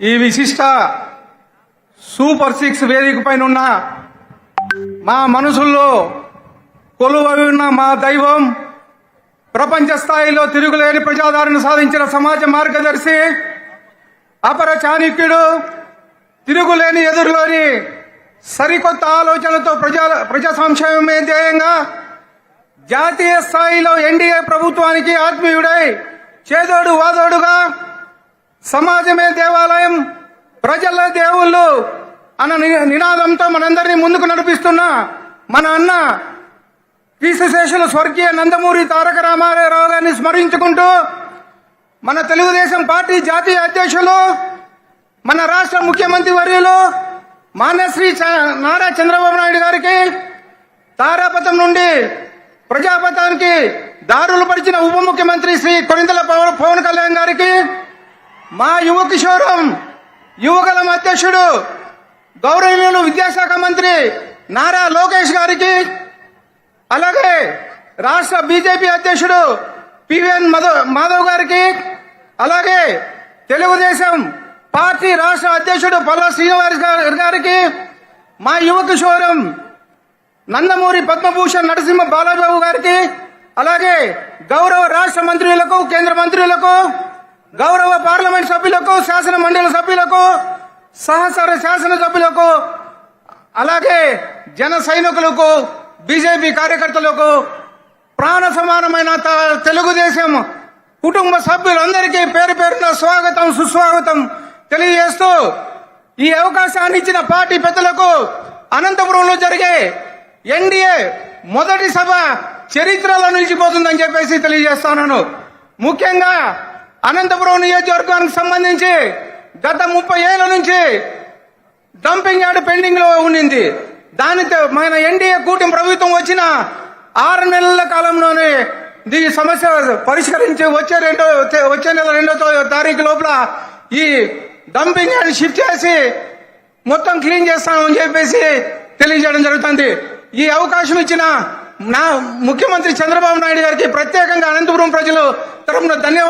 ఈ విశిష్ట super six వేదిక పైన ఉన్న మా మనసుల్లో కొలువై ఉన్న మా దైవం ప్రపంచ స్థాయిలో తిరుగులేని ప్రజాదరణ సాధించిన సమాజ మార్గదర్శి అపర చాణిక్యుడు తిరుగులేని ఎదురులోని సరికొత్త ఆలోచనలతో ప్రజా ప్రజా సంక్షేమమే ధ్యేయంగా జాతీయ స్థాయిలో ఎన్డీఏ ప్రభుత్వానికి ఆత్మీయుడై చేదోడు వాదోడుగా సమాజమే దేవాలయం ప్రజల దేవుళ్ళు అన్న నినాదంతో మనందరినీ ముందుకు నడిపిస్తున్న మన అన్న కీర్తిశేషులు స్వర్గీయ నందమూరి తారక రామారావు గారిని స్మరించుకుంటూ మన తెలుగుదేశం పార్టీ జాతీయ అధ్యక్షులు మన రాష్ట్ర ముఖ్యమంత్రి వర్యులు మాన్యశ్రీ నారా చంద్రబాబు నాయుడు గారికి తారాపథం నుండి ప్రజాపథానికి దారులు పరిచిన ఉప ముఖ్యమంత్రి శ్రీ కొనిందల పవన్ కళ్యాణ్ గారికి మా యువ కిషోరం యువగలం అధ్యక్షుడు గౌరవనీయులు విద్యాశాఖ మంత్రి నారా లోకేష్ గారికి అలాగే రాష్ట్ర బీజేపీ అధ్యక్షుడు పివిఎన్ మాధవ్ గారికి అలాగే తెలుగుదేశం పార్టీ రాష్ట్ర అధ్యక్షుడు పల్లా శ్రీనివాస్ గారికి మా యువ కిషోరం నందమూరి పద్మభూషణ్ నరసింహ బాలాబాబు గారికి అలాగే గౌరవ రాష్ట్ర మంత్రులకు కేంద్ర మంత్రులకు గౌరవ పార్లమెంట్ సభ్యులకు శాసన మండలి సభ్యులకు సహసర శాసన సభ్యులకు అలాగే జన సైనికులకు బీజేపీ కార్యకర్తలకు ప్రాణ సమానమైన త- తెలుగుదేశం కుటుంబ సభ్యులందరికీ పేరు పేరున స్వాగతం సుస్వాగతం తెలియజేస్తూ ఈ అవకాశాన్ని ఇచ్చిన పార్టీ పెద్దలకు అనంతపురంలో జరిగే ఎన్డీఏ మొదటి సభ చరిత్రలో నిలిచిపోతుందని చెప్పేసి తెలియజేస్తున్నాను ముఖ్యంగా అనంతపురం నియోజకవర్గానికి సంబంధించి గత ముప్పై ఏళ్ళ నుంచి డంపింగ్ యార్డ్ పెండింగ్లో ఉండింది. దానితో మన ఎన్డీఏ కూటమి ప్రభుత్వం వచ్చిన ఆరు నెలల కాలంలోనే ఈ సమస్య పరిష్కరించి వచ్చే రెండో వచ్చే నెల రెండో తో- తారీఖు లోపల ఈ డంపింగ్ యార్డ్ షిఫ్ట్ చేసి మొత్తం క్లీన్ చేస్తామని చెప్పేసి తెలియజేయడం జరుగుతుంది. ఈ అవకాశం ఇచ్చిన నా ముఖ్యమంత్రి చంద్రబాబు నాయుడు గారికి ప్రత్యేకంగా అనంతపురం ప్రజలు తరఫున ధన్యవాదాలు.